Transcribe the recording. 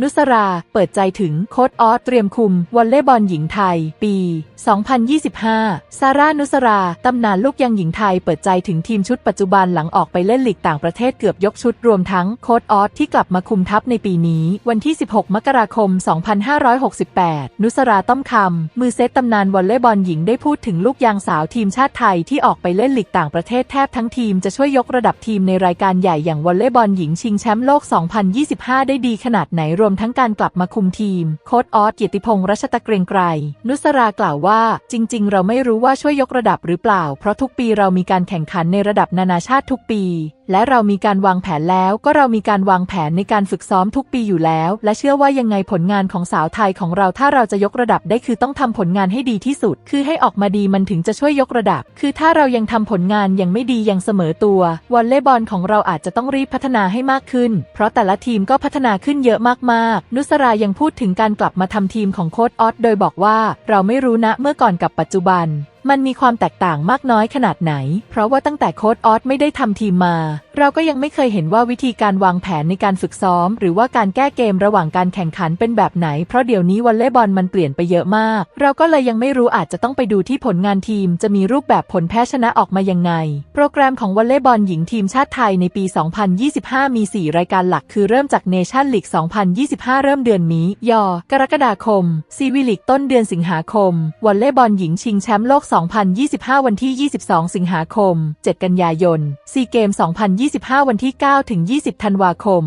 นุสราเปิดใจถึงโค้ดออสเตรียมคุมวอลเลย์บอลหญิงไทย ปี 2025 ซาร่านุสราตำนานลูกยังหญิงไทยเปิดใจถึงทีมชุดปัจจุบันหลังออกไปเล่นลีกต่างประเทศเกือบยกชุดรวมทั้งโค้ดออสที่กลับมาคุมทัพในปีนี้ วันที่ 16 มกราคม 2568 นุสราต้อมคำมือเซตตำนานวอลเลย์บอลหญิงได้พูดถึงลูกยางสาวทีมชาติไทยที่ออกไปเล่นลีกต่างประเทศแทบทั้งทีมจะช่วยยกระดับทีมในรายการใหญ่อย่างวอลเลย์บอลหญิงชิงแชมป์โลก 2025 ได้ดีขนาดไหนรวมทั้งการกลับมาคุมทีม โค้ดออสเกียรติพงษ์รัชตะเกรงไกร นุสรากล่าวว่า จริง ๆ เราไม่รู้ว่าช่วยยกระดับหรือเปล่า เพราะทุกปีเรามีการแข่งขันในระดับนานาชาติทุกปีและเรามีการวางแผนแล้วก็เรามีการวางแผนในการฝึกซ้อมทุกปีอยู่แล้ว และเชื่อว่ายังไงผลงานของสาวไทยของเราถ้าเราจะยกระดับได้คือต้องทำผลงานให้ดีที่สุด คือให้ออกมาดีมันถึงจะช่วยยกระดับ คือถ้าเรายังทำผลงานยังไม่ดียังเสมอตัววอลเลย์บอลของเราอาจจะต้องรีบพัฒนาให้มากขึ้น เพราะแต่ละทีมก็พัฒนาขึ้นเยอะมากๆ นุสรายังพูดถึงการกลับมาทำทีมของโค้ดออสโดยบอกว่า เราไม่รู้นะเมื่อก่อนกับปัจจุบัน มันมีความแตกต่างมากน้อยขนาดไหน เพราะว่าตั้งแต่โค้ดออสไม่ได้ทำทีมมา เราก็ยังไม่เคยเห็นว่าวิธีการวางแผนในการฝึกซ้อม หรือว่าการแก้เกมระหว่างการแข่งขันเป็นแบบไหน เพราะเดี๋ยวนี้วอลเลย์บอลมันเปลี่ยนไปเยอะมาก เราก็เลยยังไม่รู้อาจจะต้องไปดูที่ผลงานทีม จะมีรูปแบบผลแพ้ชนะออกมายังไง โปรแกรมของวอลเลย์บอลหญิงทีมชาติไทยในปี 2025 มี 4 รายการหลักคือเริ่มจากเนชั่นลีก 2025 เริ่มเดือนนี้ยอกรกฎาคมซีวิลิกต้นเดือนสิงหาคมวอลเลย์บอลหญิงชิงแชมป์โลก2025 วันที่ 22 สิงหาคม 7 กันยายน ซีเกม 2025 วันที่ 9 ถึง 20 ธันวาคม